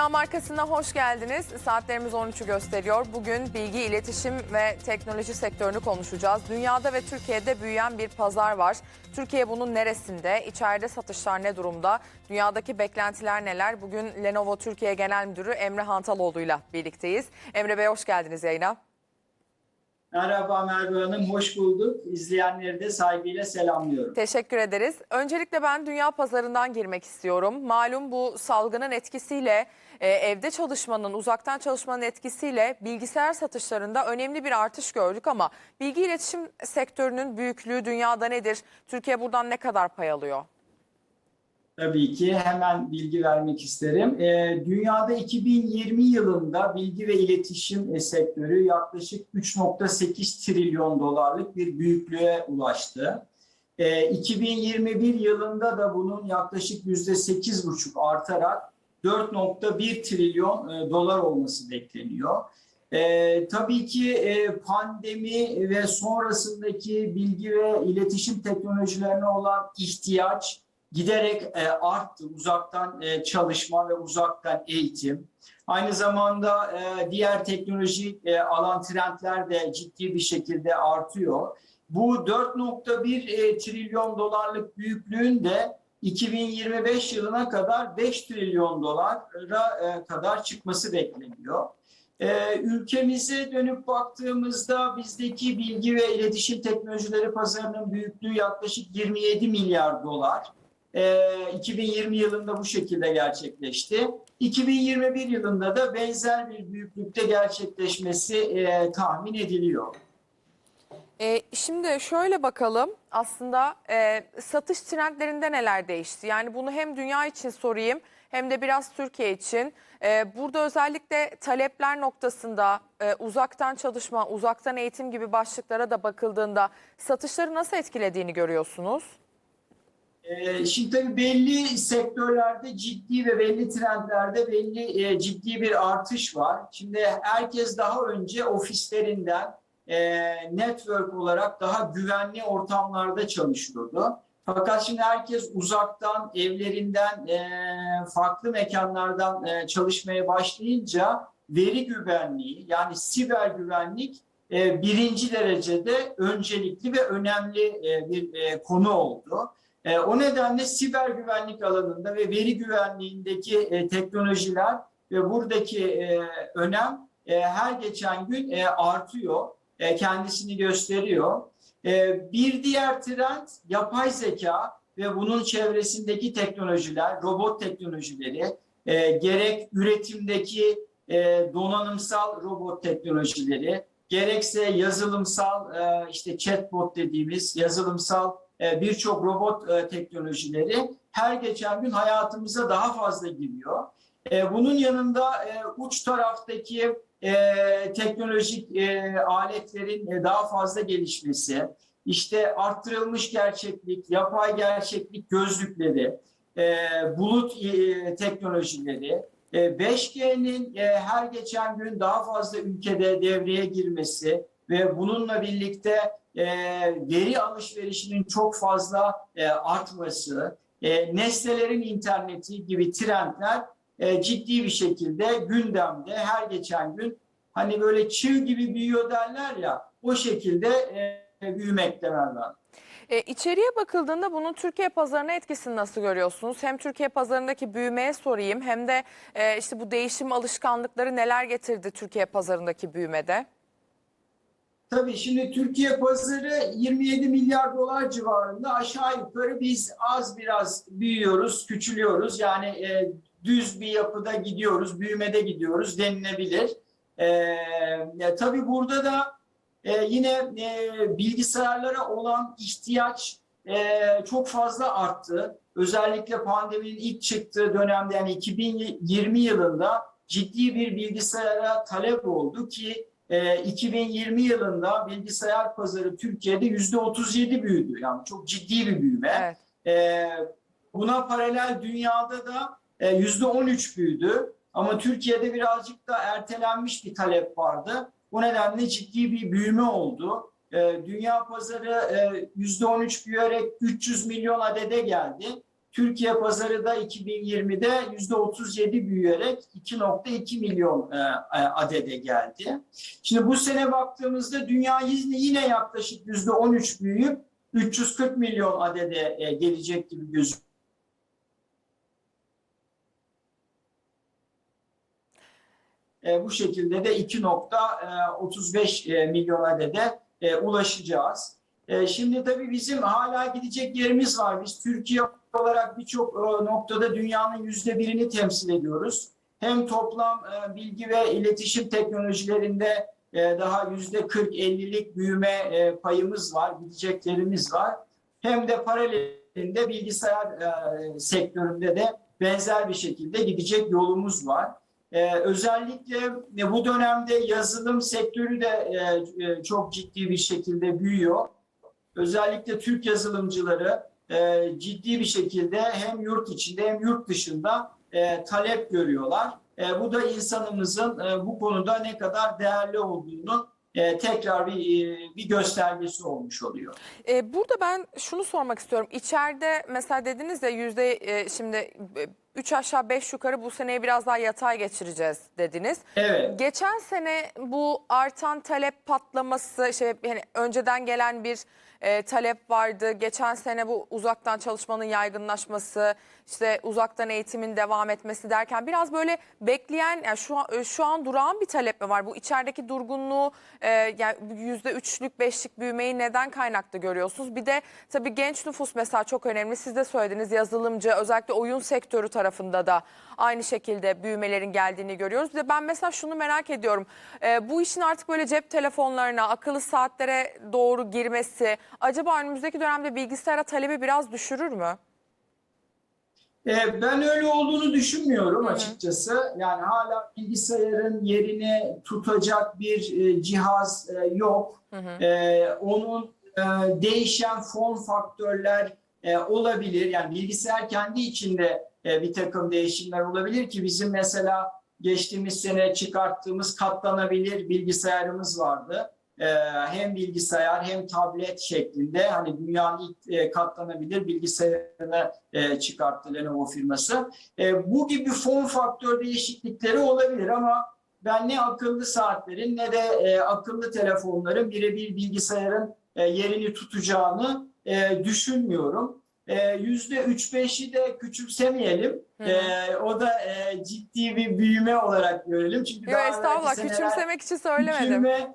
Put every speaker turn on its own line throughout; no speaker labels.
Dünya markasına hoş geldiniz. Saatlerimiz 13'ü gösteriyor. Bugün bilgi, iletişim ve teknoloji sektörünü konuşacağız. Dünyada ve Türkiye'de büyüyen bir pazar var. Türkiye bunun neresinde? İçeride satışlar ne durumda? Dünyadaki beklentiler neler? Bugün Lenovo Türkiye Genel Müdürü Emre Hantaloğlu ile birlikteyiz. Emre Bey hoş geldiniz yayına.
Merhaba Merve Hanım, hoş bulduk. İzleyenleri de saygıyla selamlıyorum.
Teşekkür ederiz. Öncelikle ben dünya pazarından girmek istiyorum. Malum bu salgının etkisiyle e, evde çalışmanın, uzaktan çalışmanın etkisiyle bilgisayar satışlarında önemli bir artış gördük ama bilgi iletişim sektörünün büyüklüğü dünyada nedir? Türkiye buradan ne kadar pay alıyor?
Tabii ki hemen bilgi vermek isterim. Ee, dünyada 2020 yılında bilgi ve iletişim e, sektörü yaklaşık 3.8 trilyon dolarlık bir büyüklüğe ulaştı. Ee, 2021 yılında da bunun yaklaşık %8,5 artarak 4.1 trilyon e, dolar olması bekleniyor. Ee, tabii ki e, pandemi ve sonrasındaki bilgi ve iletişim teknolojilerine olan ihtiyaç giderek e, arttı. Uzaktan e, çalışma ve uzaktan eğitim. Aynı zamanda e, diğer teknolojik e, alan trendler de ciddi bir şekilde artıyor. Bu 4.1 e, trilyon dolarlık büyüklüğün de 2025 yılına kadar 5 trilyon dolara e, kadar çıkması bekleniyor. Ee, ülkemize dönüp baktığımızda bizdeki bilgi ve iletişim teknolojileri pazarının büyüklüğü yaklaşık 27 milyar dolar. Ee, 2020 yılında bu şekilde gerçekleşti. 2021 yılında da benzer bir büyüklükte gerçekleşmesi e, tahmin ediliyor.
E, şimdi şöyle bakalım aslında e, satış trendlerinde neler değişti? Yani bunu hem dünya için sorayım hem de biraz Türkiye için. E, burada özellikle talepler noktasında e, uzaktan çalışma, uzaktan eğitim gibi başlıklara da bakıldığında satışları nasıl etkilediğini görüyorsunuz?
Ee, Şimdi tabii belli sektörlerde ciddi ve belli trendlerde belli e, ciddi bir artış var. Şimdi herkes daha önce ofislerinden e, network olarak daha güvenli ortamlarda çalışıyordu. Fakat şimdi herkes uzaktan, evlerinden, e, farklı mekanlardan çalışmaya başlayınca veri güvenliği yani siber güvenlik birinci derecede öncelikli ve önemli bir konu oldu. E, o nedenle siber güvenlik alanında ve veri güvenliğindeki e, teknolojiler ve buradaki e, önem e, her geçen gün e, artıyor, e, kendisini gösteriyor. E, bir diğer trend yapay zeka ve bunun çevresindeki teknolojiler, robot teknolojileri, e, gerek üretimdeki e, donanımsal robot teknolojileri, gerekse yazılımsal e, işte chatbot dediğimiz yazılımsal birçok robot e, teknolojileri her geçen gün hayatımıza daha fazla giriyor. E, bunun yanında uç taraftaki teknolojik aletlerin daha fazla gelişmesi, işte arttırılmış gerçeklik, yapay gerçeklik gözlükleri, bulut teknolojileri, 5G'nin her geçen gün daha fazla ülkede devreye girmesi ve bununla birlikte e, veri alışverişinin çok fazla e, artması, e, nesnelerin interneti gibi trendler e, ciddi bir şekilde gündemde her geçen gün hani böyle çığ gibi büyüyor derler ya o şekilde e, büyümekte Merve
E, içeriye bakıldığında bunun Türkiye pazarına etkisini nasıl görüyorsunuz? Hem Türkiye pazarındaki büyümeye sorayım hem de e, işte bu değişim alışkanlıkları neler getirdi Türkiye pazarındaki büyümede?
Tabii şimdi Türkiye pazarı 27 milyar dolar civarında aşağı yukarı biz az biraz büyüyoruz, küçülüyoruz. Yani e, düz bir yapıda gidiyoruz, büyümede gidiyoruz denilebilir. E, ya, tabii burada da e, yine e, bilgisayarlara olan ihtiyaç e, çok fazla arttı. Özellikle pandeminin ilk çıktığı dönemde yani 2020 yılında ciddi bir bilgisayara talep oldu ki 2020 ee, yılında bilgisayar pazarı Türkiye'de yüzde 37 büyüdü. Yani çok ciddi bir büyüme. Evet. Ee, buna paralel dünyada da e, yüzde 13 büyüdü. Ama Türkiye'de birazcık da ertelenmiş bir talep vardı. Bu nedenle ciddi bir büyüme oldu. Ee, dünya pazarı e, yüzde 13 büyüyerek 300 milyon adede geldi. Türkiye pazarı da 2020'de %37 büyüyerek 2.2 milyon e, adede geldi. Şimdi bu sene baktığımızda dünya yine, yine yaklaşık %13 büyüyüp 340 milyon adede e, gelecek gibi gözüküyor. E, bu şekilde de 2.35 e, milyon adede e, ulaşacağız. E, şimdi tabii bizim hala gidecek yerimiz var. Biz Türkiye olarak birçok e, noktada dünyanın yüzde birini temsil ediyoruz. Hem toplam e, bilgi ve iletişim teknolojilerinde e, daha yüzde 40-50'lik büyüme payımız var, gidecek yerimiz var. Hem de paralelinde bilgisayar sektöründe de benzer bir şekilde gidecek yolumuz var. Ee, özellikle bu dönemde yazılım sektörü de e, çok ciddi bir şekilde büyüyor. Özellikle Türk yazılımcıları e, ciddi bir şekilde hem yurt içinde hem yurt dışında e, talep görüyorlar. E, bu da insanımızın e, bu konuda ne kadar değerli olduğunu e, tekrar bir, e, bir göstergesi olmuş oluyor.
Ee, burada ben şunu sormak istiyorum. İçeride mesela dediniz ya yüzde e, şimdi e, üç aşağı beş yukarı bu seneyi biraz daha yatay geçireceğiz dediniz.
Evet.
Geçen sene bu artan talep patlaması, şey yani önceden gelen bir e, talep vardı. Geçen sene bu uzaktan çalışmanın yaygınlaşması, işte uzaktan eğitimin devam etmesi derken biraz böyle bekleyen, yani şu an, şu an durağan bir talep mi var? Bu içerideki durgunluğu, e, yani yüzde üçlük, beşlik büyümeyi neden kaynaklı görüyorsunuz? Bir de tabii genç nüfus mesela çok önemli. Siz de söylediniz yazılımcı, özellikle oyun sektörü tarafında da aynı şekilde büyümelerin geldiğini görüyoruz. Bir de ben mesela şunu merak ediyorum. E, bu işin artık böyle cep telefonlarına, akıllı saatlere doğru girmesi acaba önümüzdeki dönemde bilgisayara talebi biraz düşürür mü?
E, Ben öyle olduğunu düşünmüyorum açıkçası. Yani hala bilgisayarın yerini tutacak bir e, cihaz e, yok. E, Onun e, değişen form faktörler olabilir. Yani bilgisayar kendi içinde e, bir takım değişimler olabilir ki bizim mesela geçtiğimiz sene çıkarttığımız katlanabilir bilgisayarımız vardı. E, Hem bilgisayar hem tablet şeklinde hani dünyanın ilk e, katlanabilir bilgisayarını çıkarttı Lenovo firması. Bu gibi form faktör değişiklikleri olabilir ama ben ne akıllı saatlerin ne de akıllı telefonların birebir bilgisayarın yerini tutacağını düşünmüyorum. E, Yüzde üç beşi de küçümsemeyelim.
Hı hı.
E, o da e, ciddi bir büyüme olarak görelim. Çünkü
Yok estağfurullah
seneler-
küçümsemek için söylemedim.
Küçülme,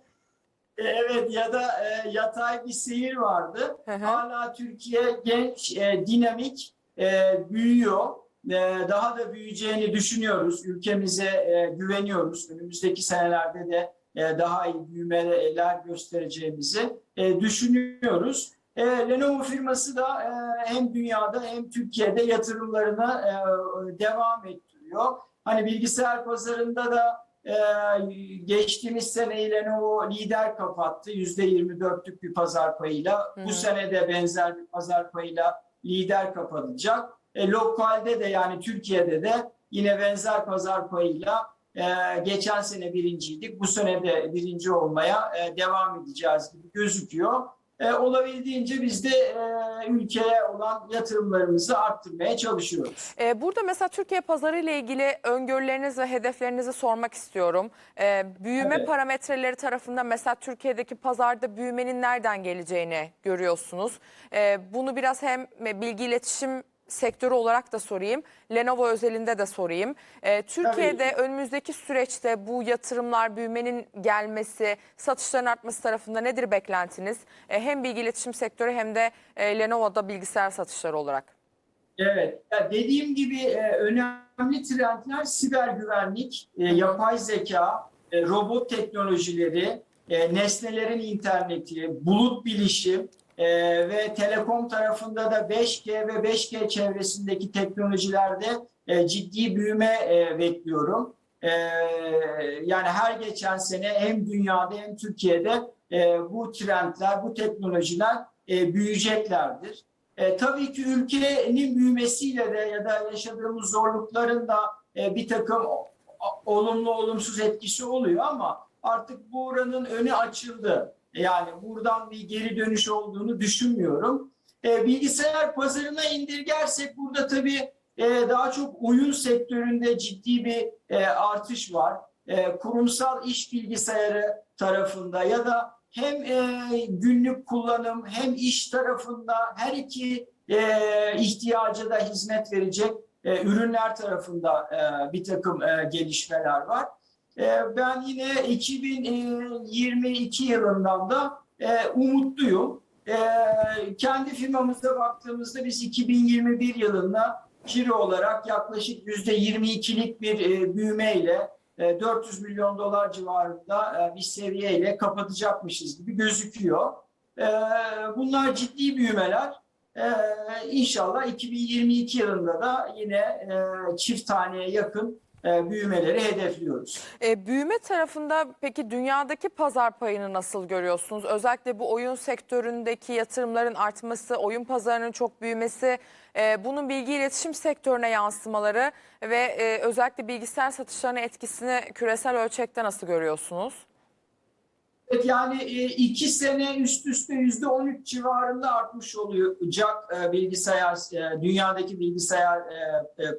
e, evet ya da e, yatay bir seyir vardı.
Hı hı.
Hala Türkiye genç, e, dinamik, e, büyüyor. E, daha da büyüyeceğini düşünüyoruz. Ülkemize e, güveniyoruz. Önümüzdeki senelerde de e, daha iyi büyümeler göstereceğimizi e, düşünüyoruz. E, Lenovo firması da e, hem dünyada hem Türkiye'de yatırımlarına e, devam ettiriyor. Hani bilgisayar pazarında da ee, geçtiğimiz sene Lenovo lider kapattı. %24'lük bir pazar payıyla.
Hı.
Bu sene de benzer bir pazar payıyla lider kapatacak. E, lokalde de yani Türkiye'de de yine benzer pazar payıyla e, geçen sene birinciydik. Bu sene de birinci olmaya e, devam edeceğiz gibi gözüküyor. E, olabildiğince biz de e, ülkeye olan yatırımlarımızı arttırmaya çalışıyoruz.
Ee, burada mesela Türkiye pazarı ile ilgili öngörüleriniz ve hedeflerinizi sormak istiyorum. Ee, büyüme
Evet.
parametreleri tarafında mesela Türkiye'deki pazarda büyümenin nereden geleceğini görüyorsunuz. Ee, bunu biraz hem bilgi iletişim sektörü olarak da sorayım, Lenovo özelinde de sorayım. Ee, Türkiye'de önümüzdeki süreçte bu yatırımlar, büyümenin gelmesi, satışların artması tarafında nedir beklentiniz? Ee, hem bilgi iletişim sektörü hem de e, Lenovo'da bilgisayar satışları olarak.
Evet, ya dediğim gibi e, önemli trendler siber güvenlik, e, yapay zeka, e, robot teknolojileri, e, nesnelerin interneti, bulut bilişim e, ve telekom tarafında da 5G ve 5G çevresindeki teknolojilerde e, ciddi büyüme e, bekliyorum. E, yani her geçen sene hem dünyada hem Türkiye'de e, bu trendler, bu teknolojiler e, büyüyeceklerdir. E, tabii ki ülkenin büyümesiyle de ya da yaşadığımız zorlukların da e, bir takım olumlu olumsuz etkisi oluyor ama artık bu oranın önü açıldı. Yani buradan bir geri dönüş olduğunu düşünmüyorum. E, bilgisayar pazarına indirgersek burada tabii e, daha çok oyun sektöründe ciddi bir e, artış var. E, kurumsal iş bilgisayarı tarafında ya da hem e, günlük kullanım hem iş tarafında her iki e, ihtiyaca da hizmet verecek e, ürünler tarafında e, bir takım e, gelişmeler var. E, ben yine 2022 yılından da e, umutluyum. E, kendi firmamıza baktığımızda biz 2021 yılında ciro olarak yaklaşık %22'lik bir büyümeyle e, 400 milyon dolar civarında bir seviyeyle kapatacakmışız gibi gözüküyor. Bunlar ciddi büyümeler. İnşallah 2022 yılında da yine çift taneye yakın e, büyümeleri hedefliyoruz.
E, büyüme tarafında peki dünyadaki pazar payını nasıl görüyorsunuz? Özellikle bu oyun sektöründeki yatırımların artması, oyun pazarının çok büyümesi, e, bunun bilgi iletişim sektörüne yansımaları ve e, özellikle bilgisayar satışlarına etkisini küresel ölçekte nasıl görüyorsunuz?
Evet yani e, iki sene üst üste yüzde 13 civarında artmış olacak e, bilgisayar dünyadaki bilgisayar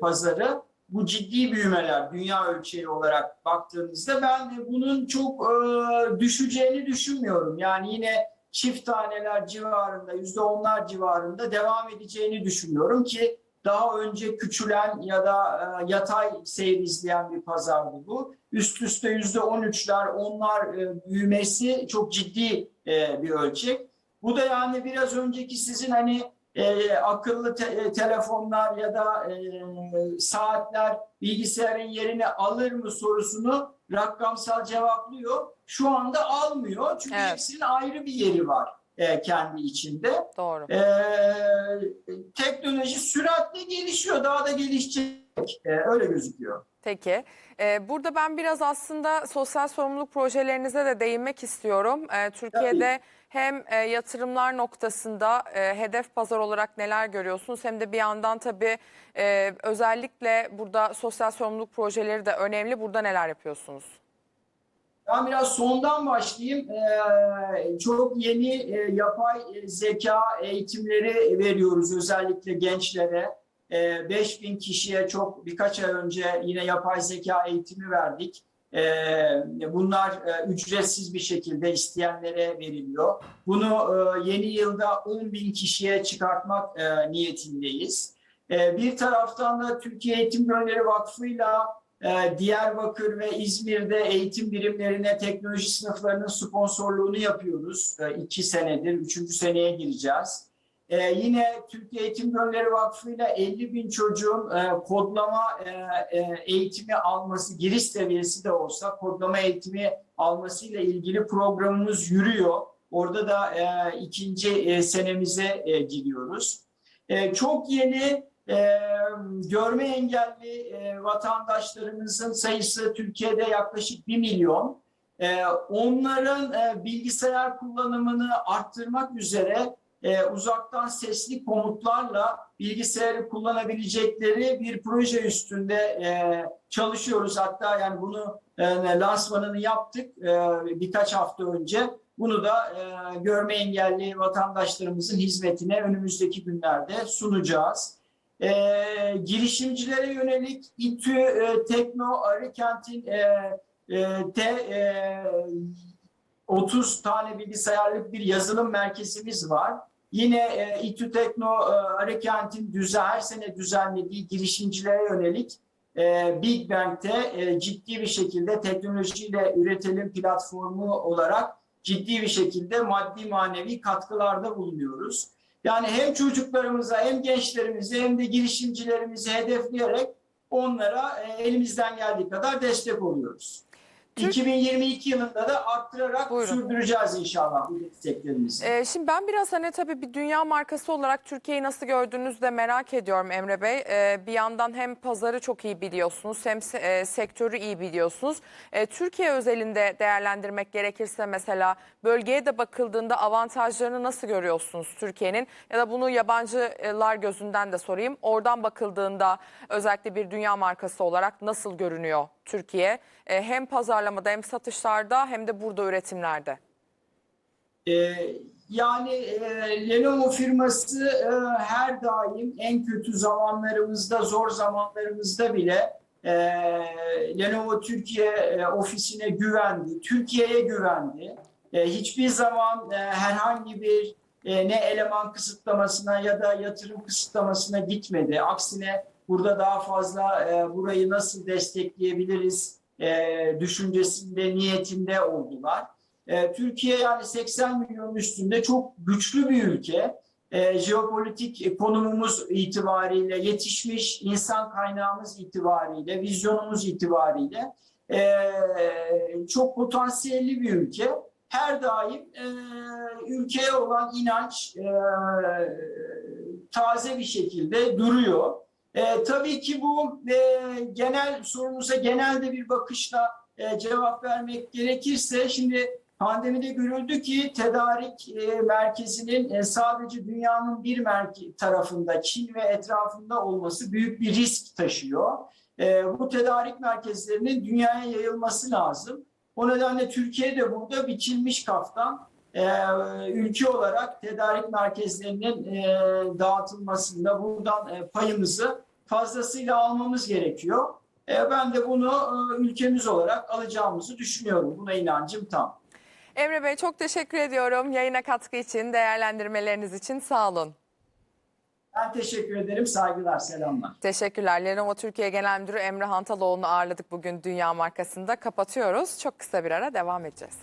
pazarı. Bu ciddi büyümeler dünya ölçeği olarak baktığımızda ben de bunun çok e, düşeceğini düşünmüyorum. Yani yine çift taneler civarında yüzde onlar civarında devam edeceğini düşünüyorum ki daha önce küçülen ya da e, yatay seyir izleyen bir pazardı bu. Üst üste yüzde on üçler, onlar e, büyümesi çok ciddi e, bir ölçek. Bu da yani biraz önceki sizin hani e, akıllı te- e, telefonlar ya da e, saatler bilgisayarın yerini alır mı sorusunu rakamsal cevaplıyor. Şu anda almıyor çünkü
Evet.
hepsinin ayrı bir yeri var e, kendi içinde.
Doğru.
Ee, teknoloji süratle gelişiyor, daha da gelişecek. Ee, öyle gözüküyor.
Peki. Ee, burada ben biraz aslında sosyal sorumluluk projelerinize de değinmek istiyorum. Ee, Türkiye'de hem e, yatırımlar noktasında e, hedef pazar olarak neler görüyorsunuz hem de bir yandan tabii e, özellikle burada sosyal sorumluluk projeleri de önemli. Burada neler yapıyorsunuz?
Ben biraz sondan başlayayım. Ee, çok yeni e, yapay e, zeka eğitimleri veriyoruz özellikle gençlere. Ee, 5000 kişiye çok birkaç ay önce yine yapay zeka eğitimi verdik. Ee, bunlar e, ücretsiz bir şekilde isteyenlere veriliyor. Bunu e, yeni yılda 10 bin kişiye çıkartmak e, niyetindeyiz. Bir taraftan da Türkiye Eğitim Gönülleri Vakfı'yla Diyarbakır ve İzmir'de eğitim birimlerine teknoloji sınıflarının sponsorluğunu yapıyoruz. İki senedir, üçüncü seneye gireceğiz. E, yine Türkiye Eğitim Gönülleri Vakfı'yla 50 bin çocuğun e, kodlama e, e, eğitimi alması, giriş seviyesi de olsa kodlama eğitimi almasıyla ilgili programımız yürüyor. Orada da e, ikinci e, senemize e, giriyoruz. E, çok yeni e, görme engelli e, vatandaşlarımızın sayısı Türkiye'de yaklaşık 1 milyon. E, onların e, bilgisayar kullanımını arttırmak üzere e, uzaktan sesli komutlarla bilgisayarı kullanabilecekleri bir proje üstünde e, çalışıyoruz. Hatta yani bunu e, lansmanını yaptık e, birkaç hafta önce. Bunu da e, görme engelli vatandaşlarımızın hizmetine önümüzdeki günlerde sunacağız. E, girişimcilere yönelik İTÜ e, Tekno Arıkent'in e, e, te, e, 30 tane bilgisayarlık bir yazılım merkezimiz var. Yine e, İTÜ Tekno e, Arıkent'in düze, her sene düzenlediği girişimcilere yönelik e, Big Bang'te e, ciddi bir şekilde teknolojiyle üretelim platformu olarak ciddi bir şekilde maddi manevi katkılarda bulunuyoruz. Yani hem çocuklarımıza hem gençlerimize hem de girişimcilerimizi hedefleyerek onlara e, elimizden geldiği kadar destek oluyoruz.
Türk-
2022 yılında da arttırarak
Buyurun.
sürdüreceğiz inşallah bu desteklerimizi.
Ee, şimdi ben biraz hani tabii bir dünya markası olarak Türkiye'yi nasıl gördüğünüzü de merak ediyorum Emre Bey. Ee, bir yandan hem pazarı çok iyi biliyorsunuz hem se- e, sektörü iyi biliyorsunuz. Ee, Türkiye özelinde değerlendirmek gerekirse mesela bölgeye de bakıldığında avantajlarını nasıl görüyorsunuz Türkiye'nin? Ya da bunu yabancılar gözünden de sorayım. Oradan bakıldığında özellikle bir dünya markası olarak nasıl görünüyor Türkiye? Ee, hem pazarlamada hem satışlarda hem de burada üretimlerde.
Ee, yani e, Lenovo firması e, her daim en kötü zamanlarımızda, zor zamanlarımızda bile e, Lenovo Türkiye e, ofisine güvendi, Türkiye'ye güvendi. E, hiçbir zaman e, herhangi bir e, ne eleman kısıtlamasına ya da yatırım kısıtlamasına gitmedi. Aksine burada daha fazla e, burayı nasıl destekleyebiliriz e, düşüncesinde, niyetinde oldular. E, Türkiye yani 80 milyon üstünde çok güçlü bir ülke. E, jeopolitik konumumuz itibariyle, yetişmiş insan kaynağımız itibariyle, vizyonumuz itibariyle e, çok potansiyelli bir ülke. Her daim e, ülkeye olan inanç e, taze bir şekilde duruyor. E, tabii ki bu e, genel sorunuza genelde bir bakışla e, cevap vermek gerekirse şimdi pandemide görüldü ki tedarik e, merkezinin e, sadece dünyanın bir merke tarafında Çin ve etrafında olması büyük bir risk taşıyor. E, bu tedarik merkezlerinin dünyaya yayılması lazım. O nedenle Türkiye de burada biçilmiş kaftan e, ülke olarak tedarik merkezlerinin e, dağıtılmasında buradan e, payımızı fazlasıyla almamız gerekiyor. E, ben de bunu e, ülkemiz olarak alacağımızı düşünüyorum. Buna inancım tam.
Emre Bey çok teşekkür ediyorum yayına katkı için, değerlendirmeleriniz için sağ olun.
Ben teşekkür ederim. Saygılar, selamlar.
Teşekkürler. Lenovo Türkiye Genel Müdürü Emre Hantaloğlu'nu ağırladık bugün Dünya Markası'nda. Kapatıyoruz. Çok kısa bir ara devam edeceğiz.